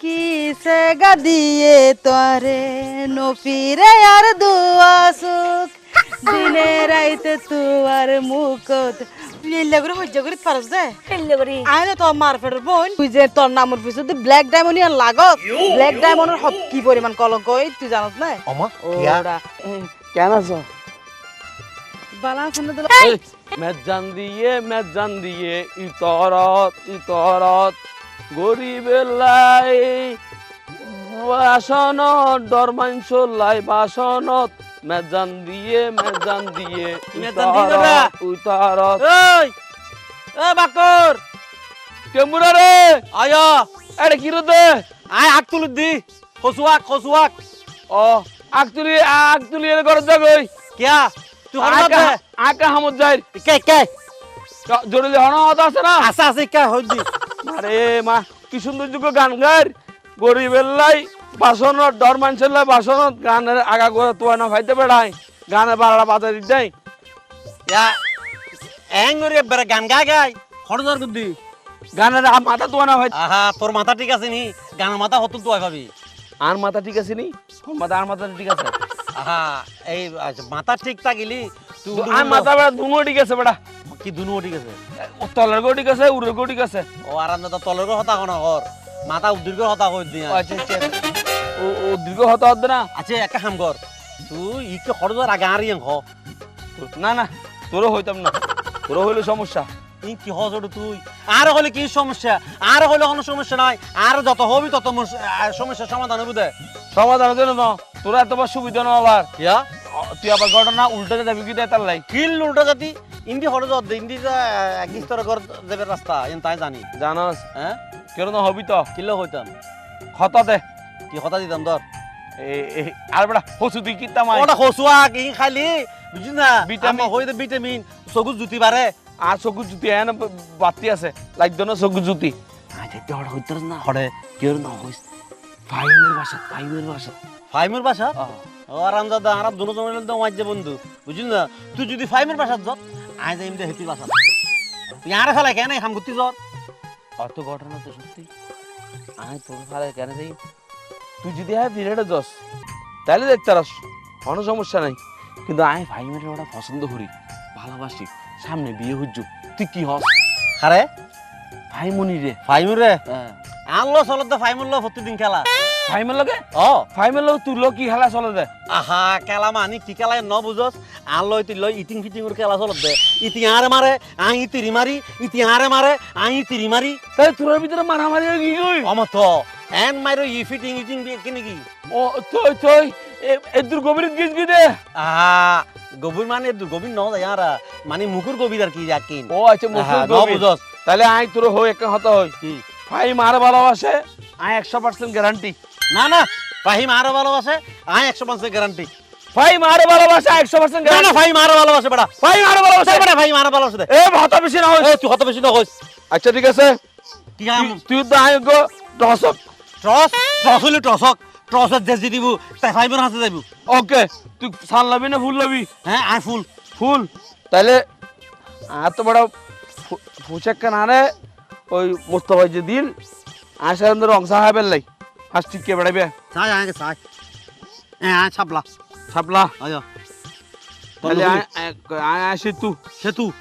কিসে গাদিয়ে তোরে নফিরে আর দুয়া সুখ। দিনে রাইতে তুয়ার মুখত করে হজ্জ করে পারস দে। খেললে করি। আইনে তো মার ফেটার বোন। তুই যে তোর নামের পিছনে ব্ল্যাক ডায়মন্ড ইয়ার লাগত। ব্ল্যাক ডায়মন্ডের হত কি পরিমাণ কলঙ্ক ওই তুই জানাস না? অমা ওরা। কেন আছো? বালা শুনে দিল। মেজ জান দিয়ে মেজ জান দিয়ে ইতরত ইতরত। গরিবের লাই বাসনত ডরমাইন লাই বাসনত মেজান দিয়ে মেজান দিয়ে। উতারত এই এ বাকর! কেমুরা রে? আয়া। আরে কি রে দে? আয় হাত তুলি দি। খসুয়াক খসুয়াক। ও আকতুলি আকতুলি এর ঘর যাগই কিয়া? তুই হল আকা আকা হামত যাই। কে কে? জোরে হন হতা আছে না? আসা আছে কে? হই দি আরে মা কি সুন্দর যুগ গান গার গরিবের লাই বাসনত ডর মানুষের লাই বাসনত। গানের আগা করে তুই না ভাইতে বেড়াই গানের বারোটা বাজা দিতে ইয়া এঙ্গরে বেরে গান গা গাই হড়দর গুদ্দি গানের মাথা তুই না ভাই আহা তোর মাথা ঠিক আছে নি? গানের মাথা হতো তুই পাবি আর মাথা ঠিক আছে নি? মাথা আর মাথা ঠিক আছে? আহা এই আচ্ছা, মাথা ঠিক থাকিলি তুই আর মাথা বেড়া দুনো ঠিক আছে বেড়া। কি দুনু ঠিক আছে? তলের গো ঠিক আছে উড়ের গো ঠিক আছে। ও আরাম দাদা তলের হতা কোন হর মাথা উদ্দীর্ঘ হতা কই দিয়া ও আচ্ছা আচ্ছা ও হতা হতো না? আচ্ছা একটা কাম কর তুই ইকে হড়দর আগে আর ইয়ং হ না না তোরও হইতাম না। তোরও হইলে সমস্যা। ই কি হস ওটা তুই? আর হলে কি সমস্যা? আর হলে কোনো সমস্যা নাই। আর যত হবি তত সমস্যার সমাধান হবে দে। সমাধানের জন্য তো তোরা এত সুবিধা না আবার তুই আবার ঘটনা উল্টে যাবি কি তার লাই। কিল উল্টা জাতি? ইন্দি যত ইন্দি যা এক স্তর ঘর রাস্তা এন তাই জানি। জানাস। হ্যাঁ কেন না হবি তো? কিলো হইতাম। দে। কি কথা দিতাম ধর? আর বেটা হসু কিতাম ওটা হসুয়া কি খাইলি? বুঝিস না? ভিটামিন। ভিটামিন হইতে ভিটামিন সবুজ জুতি বারে আর চকু জুতি এন বাতি আছে না চকু জুতি। আচ্ছা হড় হইতে না হড়ে না হইস ফাইমের বাসা ফাইমের বাসা। ফাইমের বাসা? ও আরাম দাদা আরাম দুনো জনের বন্ধু। বুঝিস না? তুই যদি ফাইমের বাসা যত আই যাই এমনি হেপি বাসা তুই আরে ফেলাই কেন হাম করতে জ্বর অত ঘটনা তো সত্যি। আমি তোর ফালে কেন যাই তুই যদি হ্যাঁ ফিরেটা যাস তাহলে দেখতে পারস কোনো সমস্যা নাই। কিন্তু আমি ভাই মেয়েটা ওটা পছন্দ করি ভালোবাসি সামনে বিয়ে হুজুক তুই কি হস আরে ফাইমনি রে ফাইমুর রে আনলো চলত দে ফাইমুর লো প্রতিদিন খেলা। ফাইমের লগে ও ফাইমের লগে তুই কি খেলা চলে দে আহা খেলা মানি কি খেলা ন বুঝস আনলো ইতি লই ইটিং ফিটিং এর খেলা চলত। দে ইতি আরে মারে আই ইতিরি মারি ইতি আরে মারে আই ইতিরি মারি তাই তোর ভিতরে মারামারি কি কই অমত এন মাইরো ই ফিটিং ইটিং কি নাকি? ও তুই তুই এ দূর গভীর গিজ গি দে আহা গভীর মানে গভীর ন যায় আর মানে মুকুর গভীর আর কি যাকিন ও আচ্ছা আহা, গভীর বুঝস তাহলে আই তোর হই এক হতা হই কি? ভাই মার ভালোবাসে? আই একশো পার্সেন্ট গ্যারান্টি না না ফাহিম আরও ভালোবাসে আই একশো পার্সেন্ট গ্যারান্টি ভাই মার ভালোবাসে একশো পার্সেন্ট না না ফাহিম আরও ভালোবাসে বেটা। ভাই মার ভালোবাসে। বেটা ফাহিম আরও ভালোবাসে এ ভাতা বেশি না এ তুই কত বেশি না কইস আচ্ছা ঠিক আছে। কি কাম তুই- তো আই গো দশক ট্রস ট্রস হইলে ট্রসক ট্রসের যে দিব তাই ফাইবার হাতে যাইব। ওকে তুই সান লাবি না ফুল লাবি? হ্যাঁ আই ফুল। ফুল? তাহলে এত বড় ফুচেক কানারে ওই মোস্তফা দিল আশা ধরে অংশ হাবেল লাই। ফার্স্ট টিকে বেড়াবে সাই আগে সাই হ্যাঁ ছাপলা। ছাপলা? আয় তাহলে আয়- আয়- আয় সেতু।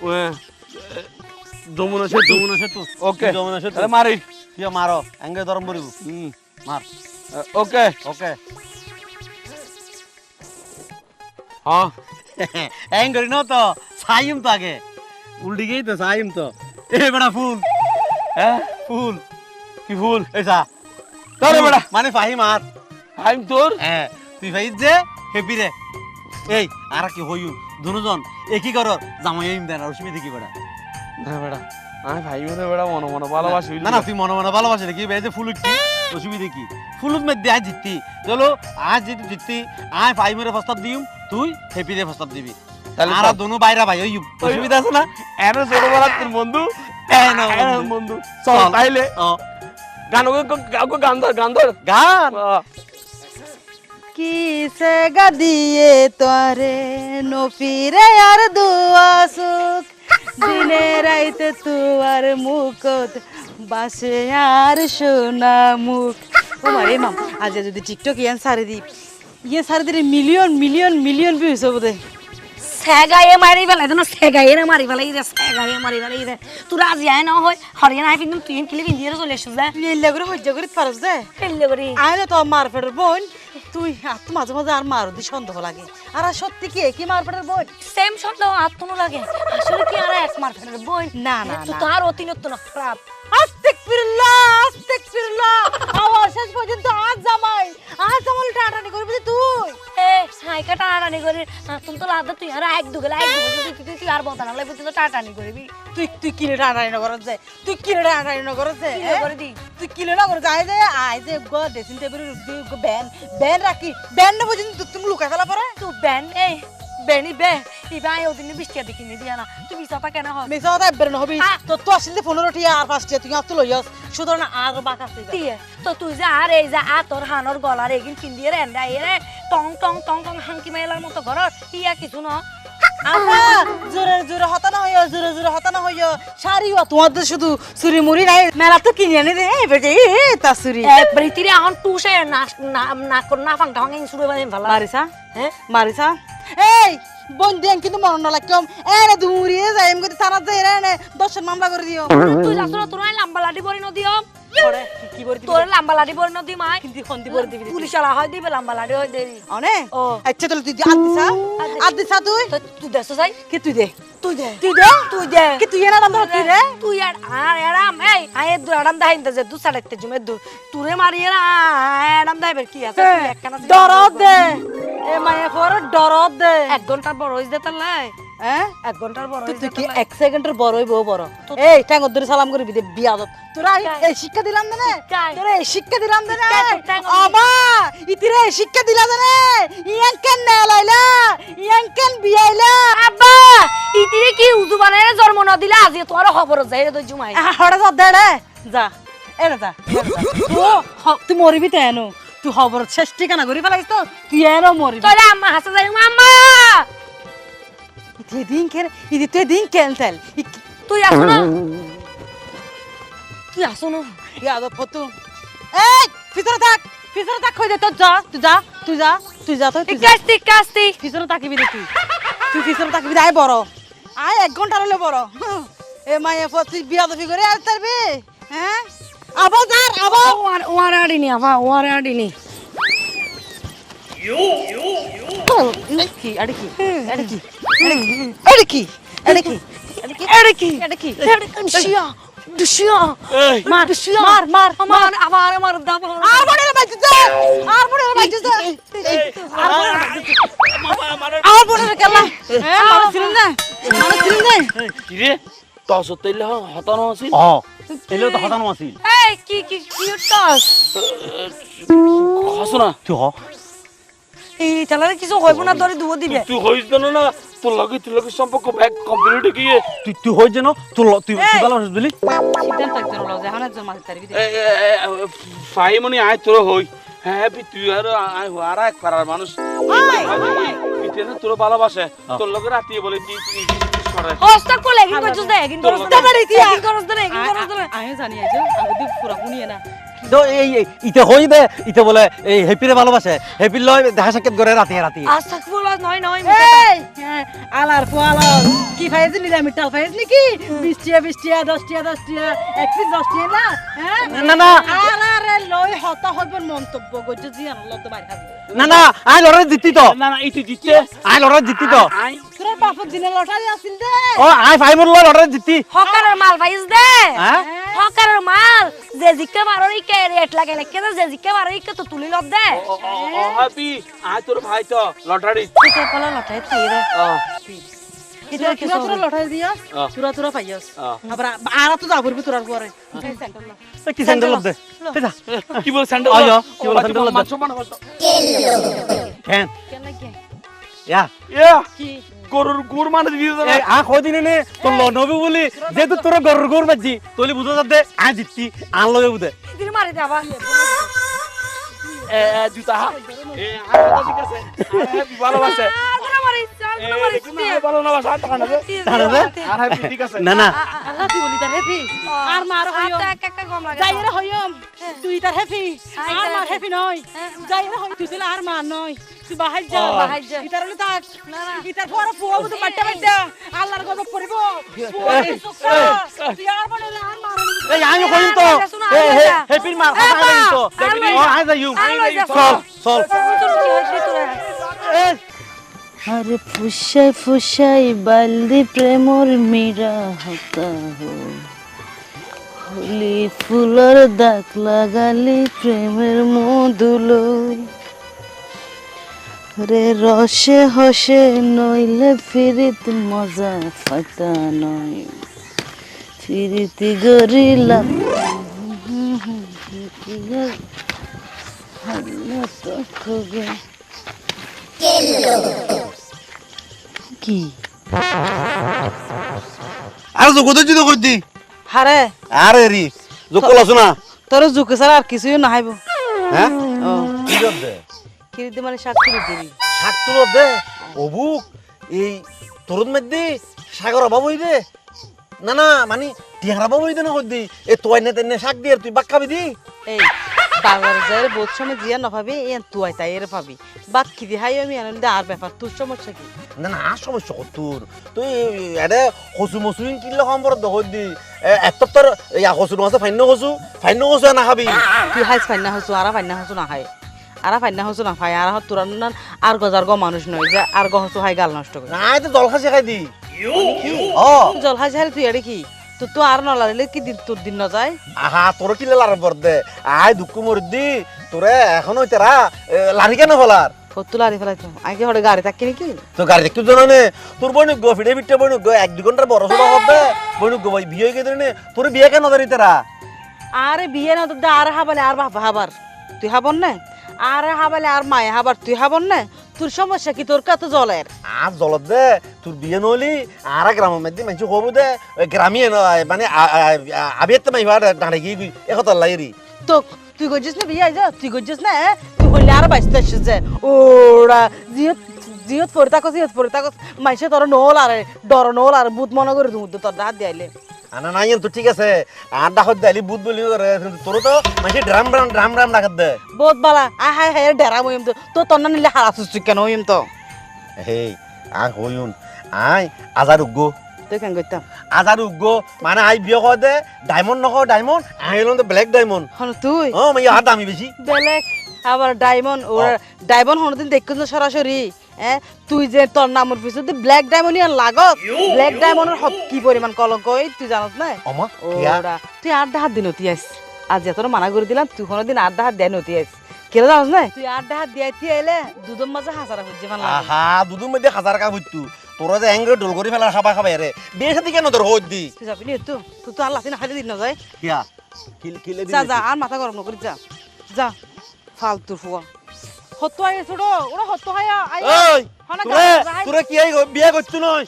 যমুনা সেতু। যমুনা সেতু। ওকে। যমুনা সেতু? তাহলে মারি। তুই মারো? এঙ্গে দরম বরিব হুম। মার। ওকে। ওকে। হ্যাঁ করি ন তো সাইম তো আগে। উল্টি গেই তো সাইম তো এ বেটা ফুল। হ্যাঁ ফুল। কি ফুল? এসা তাহলে বেড়া। মানে ফাহিম আর। আমি তোর? হ্যাঁ তুই ভাই যে হেপি রে। এই আর কি হইউ দুজন একই কর জামাই এম দেন অসুবিধা কি বেটা না বেড়া আমি ভাই মনে বেড়া মনে মনে ভালোবাসি না না তুই মনে মনে ভালোবাসি ভাই যে ফুলুক কি অসুবিধা কি ফুলুক মে দেয় জিততি। চলো আজ যদি জিততি। আয় ফাইভ মেরে প্রস্তাব দিম তুই হেপি রে প্রস্তাব দিবি। তাহলে আর চল। দোনো বাইরা ভাই ওই অসুবিধা আছে না? এর ছোটবেলা তোর বন্ধু। নাও এর বন্ধু। চল। তাইলে। গান ওকে গান ধর গান ধর। গান? কিসে গাদিয়ে তোরে নফিরে আর দুয়া সুখ। দিনে রাইতে তুয়ার মুখত বাসে আর সোনা মুখ। ও মারে মাম আজ যদি টিকটক ইয়ান সারি দি ইয়ান সারি দিলে মিলিয়ন মিলিয়ন মিলিয়ন ভিউজ হবে দে। সেগাইয়ে মারি ফেলাই তো সেগাইয়ে মারি ফেলাই রে সেগাইয়ে মারি ফেলাই রে তোরা আজি আয় না হয় হরিয়ানা আই কিন্তু তুই কিলি পিন্দিয়ে চলে আসছিস দে তুই এল্লা করে সহ্য করিতে পারস দে ফেললে করি আইলে তো মার ফেটের বোন তুই আর তো মাঝে মাঝে আর মার দি সন্দেহ লাগে। আর আর সত্যি কি কি মার ফেটের বোন সেম শব্দ আত্মনো লাগে আসলে কি আর এক মার ফেলে বই না, না, তো না। তার অতিরিক্ত না খারাপ আস্তেক ফিরল্লাহ আস্তেক ফিরল্লাহ আবার শেষ পর্যন্ত আজ জামাই। আজ জামাই টাটানি করবি তুই। এ সাইকা টানাটানি করে তুমি তো লাদা তুই আর এক দুগেলা এক দুগে তুই তুই আর বলতা না লাগবে তুই তো টাটানি করবি। তুই তুই কিনে টাটানি না করছ তুই কিনে টাটানি না করছ কিলে করে দি? তুই কিনে না করছ আই যে আই যে গো ড্রেসিং টেবিল ব্যান। ব্যান রাখি। ব্যান না পর্যন্ত তুমি লুকাই ফেলা পরে? তুই বেন এই বেনি বে ইবা আই ওদিন বৃষ্টি আদি কিনে দিয়া না তুই বিসাতা কেন হয় মিছা কথা বের নহবি আ। তো তো আসলে পনেরো টিয়া আর পাঁচ টিয়া তুই আর তো লইয়াস সুতরাং আর বাক আছে দিয়ে তো তুই যে আর এই যে আ তোর হানর গলার এগিন কিন্দিয়ে রেন্দা এরে টং টং টং টং হাঙ্কি মেলার মতো ঘর ইয়া কিছু না আপা জোরে জোরে হতা না হইও জোরে জোরে হতা না হইও শাড়িও তোমাদের শুধু চুরি মুড়ি নাই মেলা তো কিনে আনি দে এই বেটে এ তা চুরি বৃতিরে এখন টুসে না না না না ফাং ঢং শুরু বাজে ভালো মারিসা হ্যাঁ মারিসা এই বন্ধু কিন্তু মরণ না লাগতাম এনে দূরিয়ে যাই আমি কইতে থানাত যাই রে এনে দর্শন মামলা করে দিও। তুই যাস না তোর লাম্বা লাডি বরি নদিও পরে কি করে দিবি? তোর লাম্বা লাডি বরি নদি মাই। কিন্তু খন্দি করে দিবি পুলিশ আলা হয় দিবে লাম্বা লাডি হয় দেরি অনে? ও। আচ্ছা তাহলে তুই আদ দিছা আদ দিছা তুই? তুই দেশ যাই? কি তুই দে? তুই দে। তুই দে? তুই দে। কি তুই এনা দাম তুই দে? তুই আর আর এরাম এই আয় দু আরাম দাই ইন্দা যে দু সাড়ে তে জুমে দু। তুরে মারি এরা আরাম দাই বের কি আছে? তুই একখানা ডরত দে। এ মায়ে পরে ডরত দে। এক ঘণ্টার বড় হইছে দে তাহলে হ্যাঁ এক ঘণ্টার বড় হইছে তুই কি এক সেকেন্ডের বড় হইব বড়। এই ট্যাঙ্গর ধরে সালাম করবি দে বিয়াদত তোরা এই- এই শিক্ষা দিলাম দে না তোরা এই শিক্ষা দিলাম না কাই তোর ট্যাঙ্গর আবা ইতিরে এই শিক্ষা দিলা না ইয়ান কেন না লাইলা ইয়ান কেন বিয়াইলা? আব্বা ইতিরে কি উজু বানায় জন্ম ন দিলে? আজি তোর খবর যাই রে জুমাই। হড়ে যা দে যা। তুই মরিবি তো এনো তুই খবর শেষ ঠিকানা করি ফেলাইছ তো তুই এনো মরিবি। তোরে আম্মা হাসা যাই আম্মা! ইতি দিন কেন ইতি তুই দিন কেন তেল। তুই আসো না। তুই আসো না। ইয়াদব ফতু এই ভিতরে থাক ভিতরে থাক কই দে তোর যা তুই যা তুই যা তুই যা তো কাস্তি কাস্তি। পিছনে তাকিবি দে তুই তুই পিছনে তাকিবি দে আয় বড়। আয় এক ঘণ্টা হলে বড়। এ মায়ে তুই বিয়া দফি করে আর তারবি হ্যাঁ? আবার যার আবার ওয়ার ওয়ার আডিনি আবা ওয়ার আডিনি কি আরে কি আরে কি আরে কি আরে কি আরে কি এড়ে কি আরে কি দুশিয়া দুশিয়া এই। মার মার মার আমার আবার আমার দাবা আর মনে না বাইতে যা আর মনে না বাইতে যা আর মনে না কেলা। হ্যাঁ মার। ছিলেন না। মার ছিলেন না। কিরে? তস তৈলে হতানো আছিল অ। এলে তো হতানো আছিল এই কি কি কি টস না তুই হ এই তাহলে কিছু হইব না ধরে দুও দিবে তুই হইস না না তোর লগে তোর লগে সম্পর্ক ব্যাগ কমপ্লিট গিয়ে তুই তুই হই যেন তোর তুই তুই ভালো আছিস বুঝলি সিদ্ধান্ত একজন লজ এখন একজন মাঝে তারিবি ফাই মনি আয় তোর হই হ্যাঁ বি তুই আর আয় আর এক পাড়ার মানুষ তোর ভালোবাসে তোর লগে রাতি বলে তুই তুই হস্তা কোলে এগিন করছস দে এগিন করছস দে। এগিন করছস দে এগিন করছস দে আমি জানি আজ আমি তো পুরা শুনিয়ে না তো এই ইতে হই দে ইতে বলে এই হ্যাপিরে ভালোবাসে। হ্যাপির লয় দেখা সাক্ষাৎ করে রাতে রাতে। আস্তাগফিরুল্লাহ নয় নয় এই! হ্যাঁ, আলার পোয়ালার কি ফাইজ নিলে আমি টাল ফাইজ নাকি বিশ টিয়া বিশ টিয়া দশ টিয়া দশ টিয়া এক পিস টিয়া না? হ্যাঁ? না, না। আলারে লই হতা হইবেন মন্তব্য করছে জি আন লদ বাইর না না আই লড়াই জিতি তো। না না ইতি দিচ্ছে আই লড়াই জিতি তো। আই তোর বাপর দিনে লটারি আছিল দে। ও আই ফাইমর লয় লড়াই জিতি। হকারের মাল পাইছ দে। হ্যাঁ? হকারের মাল যে জিকে বারো ইকে রেট লাগে লাগে যে জিকে বারো ইকে তো তুলি লব দে। হাবি আয় তোর ভাই তো লটারি। কিসে কলা লটাই থাই রে। কিরা কিরা তোরা লটারি দিয়াস তোরা তোরা পাইয়াস আবার আর তো যাবরবি তোরার পরে কি স্যান্ডেল দে? কি বল স্যান্ডেল আয়, কি বল স্যান্ডেল দে? মানে হতো কেন কেন ইয়া ইয়া। কি? গরুর গুড় মানে দিয়ে দাও এই আ কদিন নে? তো ল নবি বলি। যেহেতু তোর গরুর গরু মাজি তলি বুঝো যাতে আ জিতি আন লবে বুঝে। দিন মারি দে আবার এ এ জুতা এ আ ঠিক আছে। ভালোবাসে। না বাসা টাকা নেবে আর হ্যাপি ঠিক আছে না না আল্লাহ তুই বলি তার হ্যাপি আর মার হইও যাই হইম তুই তার হ্যাপি আর মার হ্যাপি নয় যাই হই তুই তাহলে আর মার নয় তুই বাহাই যা বাহাই যা। ইতার হলে তাক ইতার পর ফুয়া তো বাট্টা বাট্টা আল্লাহর গজব পড়িব তুই আর বলে আর মার এই আমি কইম তো হে হে হ্যাপির মার কথা কইম তো ও আই যাইম চল চল আর ফুসাই ফুসাই বালদি প্রেমর মীরা হতা হো। হলি ফুলর দাগ লাগালি প্রেমের মধুল। রে রসে হসে নইলে ফিরিত মজা ফাতা নয়। ফিরিতি গরিলাম হাল্লা কি? আর যোগ তো যদি কই দি। হারে আরে রি যোগ কল শোনা তোর জুকে ছাড়া আর কিছুই নাহাইব। হ্যাঁ? ও। কি দে? কিরিতে মানে শাক দিবি। শাক তুলো দে? অবুক এই তরুণ মেদি সাগর অভাব দে না না মানে টিহারা বাবু হই দে না কই দি এ তোয়াই নে তেনে শাক দিয়ে তুই বাক্কাবি দি? এই বাংলার যাই বহুত সময় জিয়া নভাবি এ তুয়াই তাই এর ভাবি। বাকি দি হাই আমি আনন্দ আর ব্যাপার তোর সমস্যা কি? না না সমস্যা কত তোর? তুই এডে কচু মচুরিন কিনলে সম্পর্ক দখল দি। এত তোর ইয়া কচু আছে ফাইন্য কচু ফাইন্য কচু না খাবি। তুই হাইস ফাইনা হসু আর ফাইনা হসু না হাই আর ফাইনা হসু না ফাই আর তোর আর গজার গ মানুষ নয় যে আর গ হসু হাই গাল নষ্ট করে। না তো জল খাসি খাই দি। ও জল হাই হারি তুই এড়ে কি? তো তো আর নলারিলে কি দিন তোর দিন ন যায় আহা তোর কিলে লার পর দে? আয় দুঃখ মর দি। তোরে এখন তেরা লারি কেন ফলার? ফতুল লারি ফেলাইতো আগে হরে গাড়ি থাকি নাকি? তো গাড়ি দেখতে জানো নে তোর বই গো ফিডে ফিটে বই গো এক দু ঘণ্টার বড় সড়ো হবে। বই গো ভাই বিয়ে গেছে নে তোর বিয়ে কেন ধরি তেরা আরে বিয়ে না তো আর হাবালে আর বাপ হাবার। তুই হাবন না? আর হাবালে আর মায়ে হাবার। তুই হাবন না? তোর সমস্যা কি? তোর কত জলের। আর জলত দে তোর বিয়ে নলি আর গ্রামের মধ্যে মানুষ হব দে গ্রামে মানে আবিয়াতে মাইবার দাঁড়ে গিয়ে একতার লাইরি তো তুই গজিস না বিয়ে আইজ তুই গজিস না হ্যাঁ? তুই হইলে আর বাইসতে যে ওরা জিয়ত পড়ে থাকো জিয়ত পড়ে থাকো মাইসে তোর নল আরে ডর নল আর বুধ মনে করে তুমি তোর হাত দিয়াইলে আনা নাই তো ঠিক আছে। আর ডাকত দালি বুধ বলি তোর তো মানুষ ড্রাম ড্রাম ড্রাম ড্রাম ডাকত দে। বহুত বালা আয় হায় হায় ডেরা মইম তো তো তোর না নিলে তুই কেন হইম তো? হেই আয় হইউন আয় আজার উগ্গো। তুই কেন করতাম আজার উগ্গো মানে আই বিয়ে কর দে ডায়মন্ড নকর ডায়মন্ড আই হলাম তো ব্ল্যাক ডায়মন্ড হন তুই। ও মাই হাত দামি বেশি বেলেগ আবার ডায়মন্ড ওর ডায়মন্ড হনদিন দেখছিস না সরাসরি হ্যাঁ তুই যে তোর নামের পিছনে ব্ল্যাক ডায়মন্ড ইয়ান লাগত ব্ল্যাক ডায়মন্ডের হত কি পরিমাণ কলঙ্ক ওই তুই জানত না অমা ওরা তুই আড্ডা হাত দিন অতি আস আজ এত মানা করে দিলাম তুই কোনোদিন আড্ডা হাত দেয় নতি আস কেন জানোস না তুই আড্ডা হাত দিয়ে তুই এলে দুধের মাঝে হাজারা ভালো লাগে। আহা দুদুর মধ্যে হাজার কা হইতু তোরা যে এঙ্গে ডোল করে ফেলা খাবা খাবা রে বিয়ে সাথে কেন তোর হই দি? তুই যাবি নি তো তুই তো আল্লাহ না খাইতে দিন না যায় কিয়া? কিল কিলে যা যা আর মাথা গরম নকরি যা। যা ফালতু ফুয়া হতো আই ছোট ওরা হতো হায়া ওই তোরে তোরে কি এই বিয়ে করছু নয়?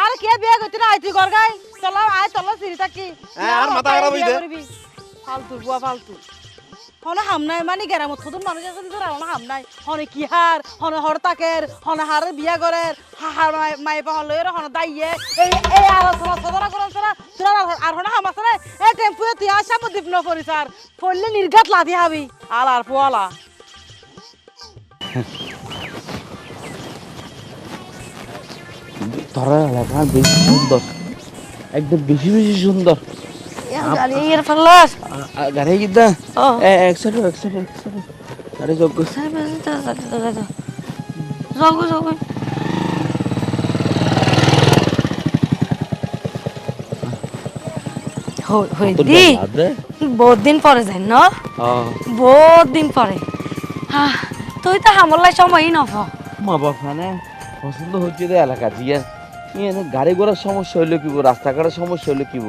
আর কে বিয়ে করতে না আই ঘর গাই। চলা আয় চলা সিঁড়ি থাকি। আর মাথা খারাপ হইছে। ফালতু বুয়া ফালতু। হনে হাম নাই মানে গেরামত থদুন মানুষ আছে তোর হনে হাম নাই। হনে কি হার হনে হর তাকের হনে হার বিয়া মাই পাহল লইর হনে দাইয়ে এই এই আর সরা সদরা করন সরা আর- আর হনে হাম আছে এই তুই ন আর পড়লে নির্ঘাত লাদি হাবি। আল আর পোয়ালা। এলাকা বেশি সুন্দর। একদম বেশি বেশি সুন্দর। গাড়ি এর ফেলাস। আ- আ- গাড়ি একসাথে একসাথে একসাথে। গাড়ি যোগ জগো জগো হই দি। বহুত দিন পরে যাই ন? বহুত দিন পরে। হ্যাঁ তুই তো হামলাই সময়ই নফ মা বাপ মানে পছন্দ হচ্ছে রে এলাকা দিয়ে এনে গাড়ি ঘোড়ার সমস্যা হইল কিব রাস্তাঘাটের সমস্যা হইল কিব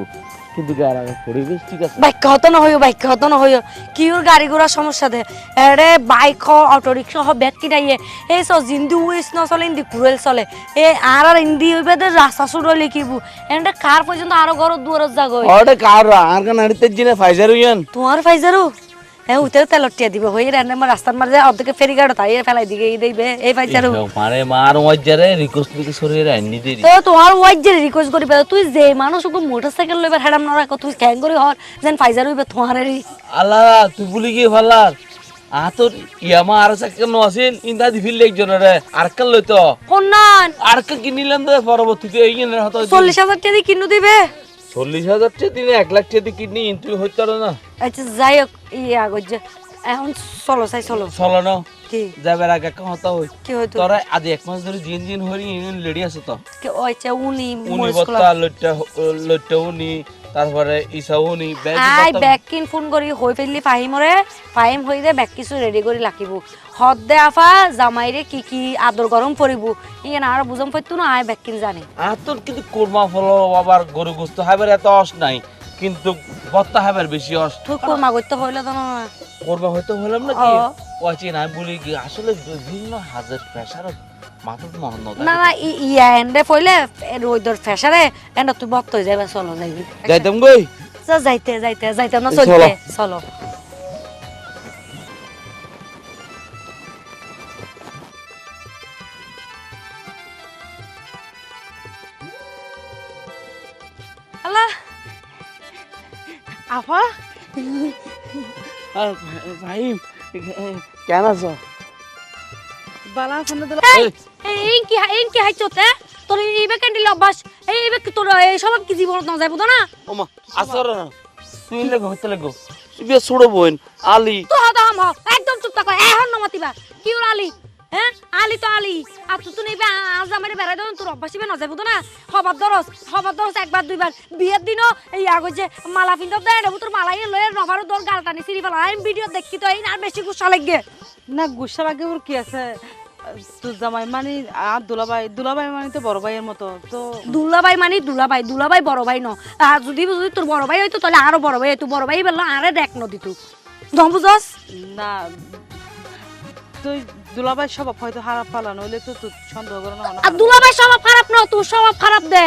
কিন্তু এলাকার পরিবেশ ঠিক আছে। বাইক হতো না হইও বাইক হতো না হইও। কি ওর গাড়ি ঘোড়ার সমস্যা দে? এরে বাইক হ অটো রিক্সা হ ব্যাগ কিনাইয়ে এই সব জিন্দি উইস ন চলে ইন্দি কুরেল চলে। এ আর আর ইন্দি হইবে দে রাস্তা হইলে কিবু এন্ডে কার পর্যন্ত আরও ঘর দুয়ার জাগো? ওটা কার আর কান আড়িতে জিনে ফাইজার হইয়ান তোমার ফাইজারু হ্যাঁ উঠে তেলত টিয়া দিবে হয়ে রান্না আমার রাস্তার মাঝে অর্ধেকে ফেরি গাড়ো তাই ফেলাই দিকে এই দিবে এই পাইছারু মানে মার মজ্জারে রিকোয়েস্ট দিকে সরিয়ে আনি দেরি তো তোমার ওয়াইজ যে রিকোয়েস্ট করি পেলে তুই যে মানুষ ওকে মোটরসাইকেল লইবার হেডাম না রাখো তুই ক্যাং করে হর যেন ফাইজার হইবে তোমারেরই আল্লাহ তুই বলি কি ভাল্লার আ তোর ইয়ামা আর সাইকেল নো আসিল ইন্দা দি ফিল একজনের আর কাল লইতো কন্যান আর কা কিনিলাম দে পরবর্তীতে এই জনের হতো চল্লিশ হাজার টাকা দিয়ে কিনু দিবে? চল্লিশ হাজার টাকা দিনে এক লাখ টাকা দিয়ে কিডনি তুই হইতে না। আচ্ছা যাই হোক ইয়ে আগত যে এখন চলো চাই চলো। চলো না। কি? যাবার আগে একটা হতা হই কি হয়তো তোরা আজ এক মাস ধরে জিন জিন হরি ইউনিয়ন লেডি আছে তো? কি ওই চা উনি উনি মরিচ বত্তা লইটা লইটা উনি তারপরে ইসা উনি ব্যাগ আই ব্যাগ কিন ফোন করি হই ফেললি ফাহিমরে ফাহিম হই দে ব্যাগ কিছু রেডি করে রাখিব হদ দে আফা জামাইরে কি কি আদর গরম পরিব ইয়ে না আর বুঝম পাইতো না আই ব্যাগ কিন জানি। আর তোর কিন্তু কোরমা ফলো আবার গরু গোস্ত হাইবার এত অস নাই কিন্তু বত্তা হাইবার বেশি অস। তুই কোরমা করতে হইলে তো না কোরমা হয়তো হলাম না কি ও। ও আছে না বলি আসলে বিভিন্ন হাজার প্রেশার না না ই ইয়া এন্ডে ফইলে রইদর ফেসারে এন্ড তুই বক্ত হয়ে যাবে চলো যাইবি যাইতাম গই যাইতে যাইতে যাইতে না চলতে চলো। আল্লাহ। ভাই কেন আছো? বালা ফোনে দিল। এই এই। কি এই কি হাইছোতে তোর এই বে অভ্যাস? এই বে তোর এই সব কি জীবনত না যাইবো না? ওমা আসর না। তুই লেগো হইতে লেগো। বিয়ে ছোড়ো বোন আলি। তো হতা হাম একদম চুপ থাকো এখন নমাতিবা কি ওর আলি? হ্যাঁ? আলি তো আলি। আর তুই তো আজ আমার বেড়াই দেন তোর অভ্যাস হবে না যাইবো তো না? হবার দরস হবার দরস একবার দুইবার। বিয়ের দিনও এই আগে যে মালা পিন্ধব দেয় দেবো তোর মালাই লয়ে নভারও তোর গাল টানি সিঁড়ি ফেলা। আমি ভিডিও দেখি তো এই আর বেশি গুসা লাগে না ওর কি আছে? জামাই মানে আর দুলাভাই দুলাভাই মানে তো বড় ভাইয়ের মতো তো দুলাভাই মানে দুলাভাই দুলাভাই বড় ভাই ন। আর যদি যদি তোর বড় ভাই হইতো তাহলে আরও বড় ভাই হইতো। বড় ভাই বলল আরে দেখ নদী তুই দম বুঝস? না তুই দুলাভাই স্বভাব হয়তো খারাপ পালা নইলে তো তোর সন্দেহ করে না আর দুলাভাই স্বভাব খারাপ ন তোর স্বভাব খারাপ দে।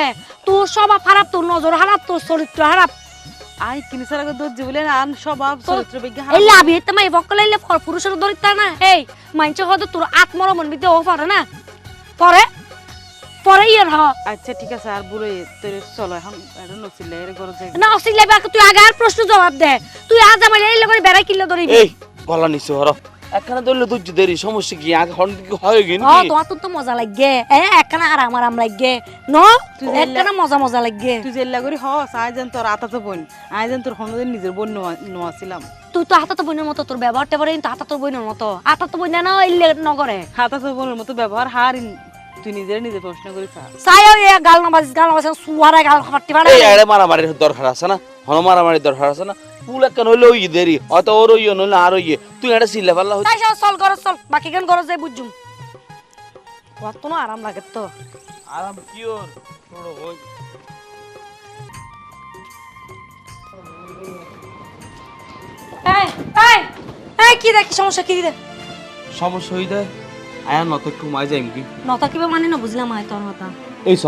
তোর স্বভাব খারাপ তোর নজর খারাপ তোর চরিত্র খারাপ। আই কিনিসার আগে দোষ জীবলে আন স্বভাব চরিত্র বিজ্ঞান এই লাভি তো মাই বকল এলে ফর পুরুষের দরিদ্র না। এই মাইনছে হয়তো তোর আত্মর মন বিতে ও পারে না। পরে পরে ইয়ার হ। আচ্ছা ঠিক আছে আর বলে তোর চলো এখন এটা নসিলে এর ঘর যাই না অসিল বাকি তুই আগে আর প্রশ্ন জবাব দে। তুই আজ আমার এই লগরে বেড়াই কিল্লে ধরিবি। এই গলা নিছো হর। একখানে ধরলে ধৈর্য দেরি সমস্যা কি? আগে হন কি হয় গিন ও তোমার তো মজা লাগে এ একখানা আরাম আরাম লাগে ন তুই একখানা মজা মজা লাগে তুই জেল্লা করি হস আই যেন তোর আতা তো বোন। আই যেন তোর হনদিন নিজের বোন নোয়াছিলাম। তুই তো হাতা তো বইনের মতো তোর ব্যবহারটা পারে কিন্তু হাতা তো বইনের মতো। হাতা তো বইনা না ইল্লে নগরে। হাতা তো বোনের মতো ব্যবহার হার তুই নিজের নিজে প্রশ্ন করি সাই এ গাল নামাজ গাল নামাজ সুয়ারা গাল ফাটা এই আরে মারামারির দরকার আছে না? হন মারামারির দরকার আছে না? পুল একখান হইলে ওই দেরি হয়তো ওর ওই নইলে আর ওই তুই এটা সিলে পারলা তাই সব চল চল বাকি গান যাই বুঝুম কত না আরাম লাগে তো। আরাম কি ওর? এই এই এই কি সমস্যা কি সমস্যা হই দেয় আয়া নত ঘুমাই যাইম কি নতা কিবা মানে না বুঝলাম আয় তোর কথা। এই স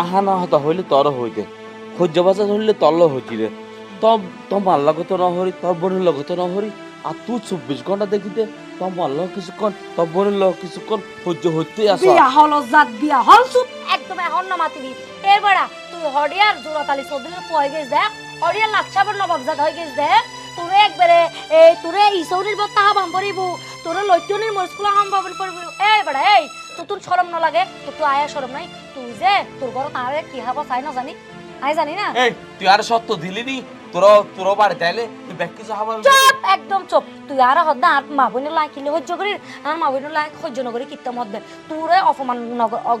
আহা না হতা হইলে তর হইতে। খোঁজ বাজা হইলে তল্ল হইতি রে তম তোমার লগত ন হরি তোর বোনের লগত ন হরি আর তুই চব্বিশ ঘণ্টা দেখিতে তোমার লগ কিছুক্ষণ তোর বোনের লগ কিছুক্ষণ সহ্য হইতে আস। বিয়া হল জাত বিয়া হল চুপ একদম এখন না মাতিবি এর বেড়া তুই হরিয়ার জোড়াতালি চৌধুরীর পয় গেছ দেখ হরিয়ার লাকসাবের নবাব জাত হয়ে গেছ দেখ। তোরে একবারে এই তোরে ইসৌরির বত্তা হাবাম পরিব তোরে লৈটনির মরস্কুলা হাম বাবন পরিব এই বেড়া এই তো তোর শরম না লাগে তো তুই আয়া শরম নাই। তুই যে তোর ঘর তারে কি হাবা চাই না জানি আই জানি না। এই তুই আর সত্য দিলি নি? তোর তোর বাড়ি তাইলে তুই ব্যাগ কিছু হবার চুপ, একদম চুপ। তুই আর হদ্দা আর মা করির আর মা বোনের লাই সহ্য নকরি কীর্তন হদ্দে তোরে অপমান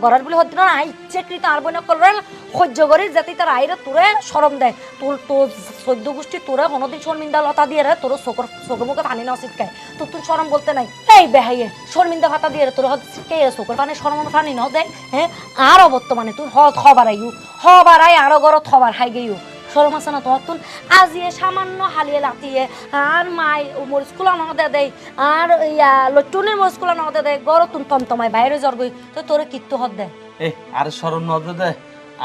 গড়ার বলে হদ্দ না ইচ্ছে কৃত আর বোন করলে সহ্য করির যাতে তার আইরে তোরে সরম দেয়। তোর তোর সদ্য গোষ্ঠী তোরে কোনোদিন শর্মিন্দা লতা দিয়ে রে, তোর চোখর চোখে মুখে পানি না শিটকায় তোর তোর সরম বলতে নাই। এই বেহাইয়ে, শর্মিন্দা ভাতা দিয়ে রে, তোর হদ শিটকাই চোখের পানি সরম পানি ন দেয় হ্যাঁ? আর অবর্তমানে তুই হদ হবার আইউ হবার আই আরও গরত হবার হাই গেইউ সরম তোমার আজিয়ে সামান্য হালিয়ে লাতিয়ে আর মাই মরিচ কুলা নগদে দেয় আর ইয়া লটুনের মরিচ কুলা নগদে দেয় গড় তুন তমতমাই বাইরে জর্গই গই তো তোরে কিত্তু হদ দে। এ আর সরম নজর দে।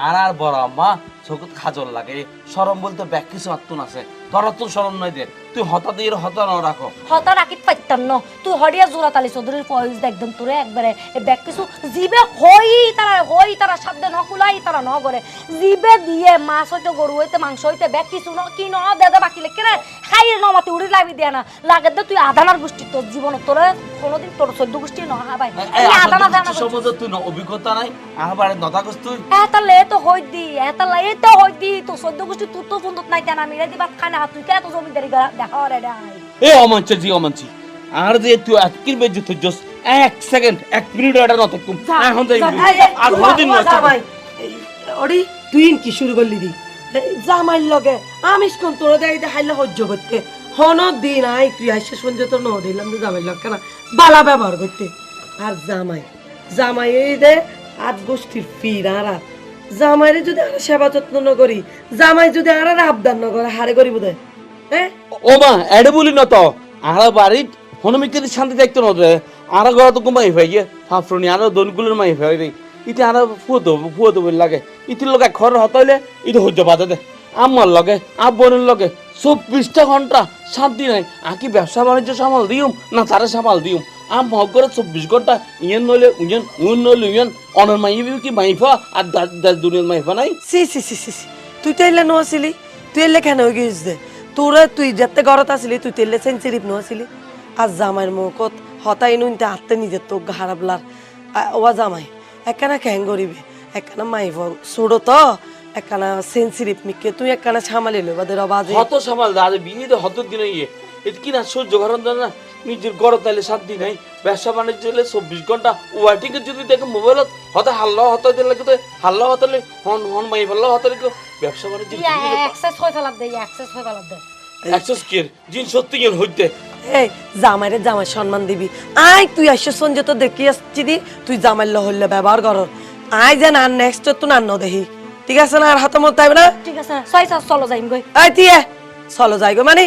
আর আর বড় আম্মা চোখত খাজল লাগে। সরম বলতে ব্যাগ কিছু আত্মন আছে। তোর তো সরম নয় দে। তুই হঠাৎ এর হতা ন রাখো। হতা রাখি পাইতাম ন। তুই হরিয়া জোড়া তালি চৌধুরীর ফয়েজ একদম তোরে একবারে ব্যাগ কিছু জিবে হই তারা হই তারা শব্দ ন কুলাই তারা ন করে জিবে দিয়ে মাছ হইতে গরু হইতে মাংস হইতে ব্যাগ কিছু ন কি ন দে দে বাকি লেখে রে খাই ন উড়ি লাভি দিয়া না। লাগে দে তুই আধানার গোষ্ঠী তোর জীবন তোরে কোনোদিন তোর চোদ্দ গোষ্ঠী ন হা ভাই। আধানা জানা সম্বন্ধে তুই ন অভিজ্ঞতা নাই? আহবারে নতা কস তুই? এটা লে তো হই দি এটা লে তো হই দি তো চোদ্দ গোষ্ঠী তুই তো ফোন নাই জানা মিলে দিবা খানা তুই কে এত জমিদারি দেখা রে রে এ অমানছে জি অমানছি আর যে তুই আজকের বেজে তুই জস এক সেকেন্ড এক মিনিট এটা নত কম এখন যাই আর কোনদিন নয় জামাই ওরি তুই কি শুরু করলি দি? জামাইর লগে। আমিস কোন তোর দেয় হাইলে সহ্য করতে। হন দিন আই, তুই আইসে সঞ্জয় তো ন দিলাম যে জামাইর লগ বালা ব্যবহার করতে। আর জামাই জামাই এই দে, আট গোষ্ঠীর ফির আর জামাইরে যদি আর সেবা যত্ন ন করি, জামাই যদি আর আবদার ন করে, হারে করিব দে। হ্যাঁ? ও মা, এডে বলি না তো, আর বাড়ি, হনুমিকে শান্তি দেখতো না আর ঘর তো ঘুমাই হয়ে গিয়ে হাফরনি আর দনগুলোর মাই হয়ে ইতি আর ফুয়ে দেবো ফুয়ে দেবো লাগে। ইতির লগে খর হতাইলে ইতি সহ্য বাধা দে। আমার লগে আব্বনের লগে চব্বিশটা ঘণ্টা শান্তি নাই। আকি ব্যবসা বাণিজ্য সামাল দিউম, না তারা সামাল দিউম। আম করে চব্বিশ ঘণ্টা ইয়েন নইলে উইয়েন উইন নইলে উইয়েন, অনের মাইবি কি মাইফা, আর দাস দুনিয়ার মাইফা নাই? সি সি সি সি। তুই তো এলে নোয়াছিলি তুই এলে কেন হয়ে গিয়েছিস দে? তোরা তুই যেতে ঘরত আসিলি, তুই তো এলে সেঞ্চুরি নোয়াছিলি আর জামাইয়ের মুখত হতাই নুনতে আত্মে নিজের তো হারাবলার ওয়া জামাই। একখানা ক্যাং করিবে? একখানা মাইব। সুড়ো তো। একখানা সেঞ্চুরি মিকে। তুই একখানা সামালি লো বাদে রবাজে হত সামাল দাদা বিয়ে হত দিন ইয়ে। এটা কি না সহ্য করেন না? নিজের ঘর তাইলে শান্তি নাই। ব্যবসা বাণিজ্য হলে চব্বিশ ঘণ্টা ওয়াইটিং যদি দেখে মোবাইলত হতে হাল্লা হতে দিলে কিন্তু হাল্লা হতালে হন হন মাই ভাল্লা হতালে ব্যবসা বাণিজ্য এক্সেস হয়ে ফেলার দে এক্সেস হয়ে ফেলার দে। অ্যাক্সেস কি জিন সত্যি হইতে? এই জামাইরে জামাই সম্মান দিবি। আই তুই আসছে সঞ্জয় তো দেখি আসছি দি। তুই ব্যবহার কর। আই নেক্সট তো না ন দেখি। ঠিক আছে না আর হাতে মত তাইবে না? ঠিক আছে ছয় সাত চলো যাইম গই আই দিয়ে চলো যাই গো মানে?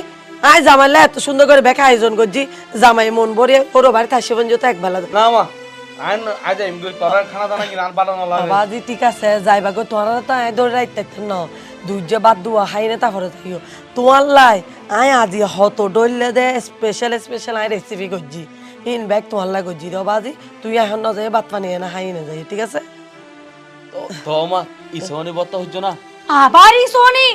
আই জামাইলে এত সুন্দর করে বেকা আয়োজন করছি। জামাই মন ভরিয়ে ওর বাড়িতে আসে বন যেত একবেলা না মা আজ আইম গই তোর খানা দানা কি রান বানানো লাগে? বাবাজি ঠিক আছে যাইবা গো। তোরা তো আই দৌড় ন। দুর্য বাদ দুয়া হাই না তারপরে থাকিও। তোমার লাই আই আজি হত ডইলে দে স্পেশাল স্পেশাল আই রেসিপি করছি। ইন ব্যাগ তোমার লাই করছি। রে বাজি তুই এখন না যাই বাত পানি না হাই না যাই ঠিক আছে? তো মা ইসনি বত হইছ না? আবার ই সোনি